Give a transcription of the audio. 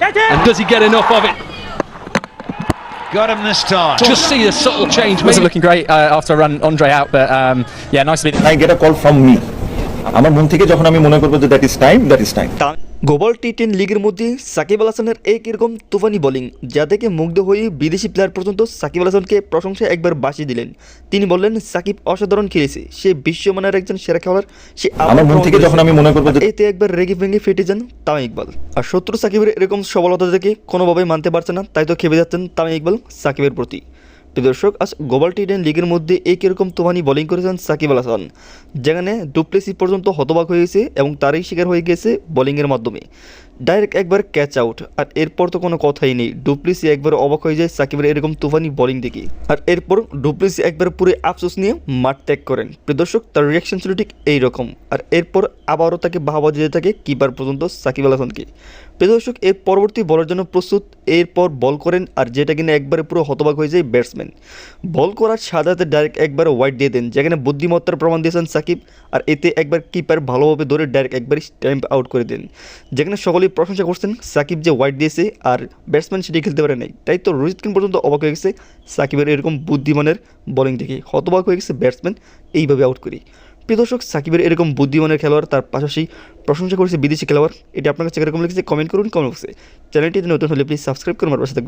And does he get enough of it? Got him this time. Just see the subtle change. Wasn't Maybe looking great uh, after I run Andre out, but um, yeah, nice to be. I get a call from me আমার মন থেকে যখন আমি মনে করবো যে that is time that is time Global T ten লিগের মধ্যে সাকিব আল হাসানের এক এরকম তুফানি বোলিং যা দেখে মুগ্ধ হয়ে বিদেশি প্লেয়ার পর্যন্ত সাকিব আল হাসানকে প্রশংসা একবার বাসিয়ে দিলেন। তিনি বললেন সাকিব অসাধারণ খেলেছে সে বিশ্বমানের একজন সেরা খেলোয়াড় সে আমার মন থেকে যখন আমি মনে করব এতে একবার রেগে ভেঙে ফেটে যান তামিম ইকবাল। আর শত্রু সাকিবের এরকম সফলতা দেখে কোনোভাবেই মানতে পারছে না তাই তো খেপে যাচ্ছেন তামিম ইকবাল সাকিবের প্রতি। দর্শক, আজ গ্লোবাল টি টেন লিগের মধ্যে এই কীরকম তোমানি বোলিং করেছেন সাকিব আল হাসান, যেখানে ডুপ্লেসি পর্যন্ত হতবাক হয়েছে এবং তারই শিকার হয়ে গেছে বোলিংয়ের মাধ্যমে। ডাইরেক্ট একবার ক্যাচ আউট আর এরপর তো কোনো কথাই নেই। ডুপ্লেসি একবার অবাক হয়ে যায় সাকিবের এরকম তুফানি বোলিং দেখে। আর এরপর ডুপ্লিসি একবার পুরো আফসোস নিয়ে মাঠ ত্যাগ করেন। প্রিয় দর্শক, তার রিয়াকশন ছিল ঠিক এইরকম। আর এরপর আবারও তাকে বাহাবা দিতে থাকে কিপার পর্যন্ত সাকিব আল হাসানকে। প্রিয় দর্শক, এর পরবর্তী বলের জন্য প্রস্তুত, এরপর বল করেন, আর যেটা কিনা একবারে পুরো হতবাক হয়ে যায় ব্যাটসম্যান বল করার সাদাতে ডাইরেক্ট একবার ওয়াইড দিয়ে দেন, যেখানে বুদ্ধিমত্তার প্রমাণ দিয়েছেন সাকিব, আর এতে একবার কিপার ভালোভাবে ধরে ডাইরেক্ট একবার স্ট্যাম্প আউট করে দেন, যেখানে সকলেই প্রশংসা করছেন সাকিব যে ওয়াইড দিয়েছে আর ব্যাটসম্যান সেটি খেলতে পারে নাই। তাই তো রোহিত খান পর্যন্ত অবাক হয়ে গেছে সাকিবের এরকম বুদ্ধিমানের বোলিং দেখে। হতবাক হয়ে গেছে ব্যাটসম্যান এইভাবে আউট করি। প্রিয় দর্শক, সাকিবের এরকম বুদ্ধিমানের খেলোয়াড়, তার পাশাপাশি প্রশংসা করেছে বিদেশি খেলোয়াড়, এটি আপনার কাছে এরকম লিখেছে কমেন্ট করুন কমেন্ট বক্সে চ্যানেলটিতে নতুন হলে প্লিজ সাবস্ক্রাইব করুন, আমার পাশে থাকবেন।